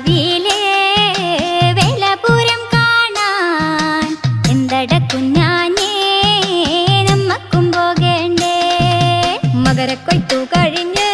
മന്ദാരക്കാവിലെ വേലപുരം കാണാൻ നമ്മക്കും പോകേണ്ടേ? മകരക്കൊയ്ത്തു കഴിഞ്ഞ്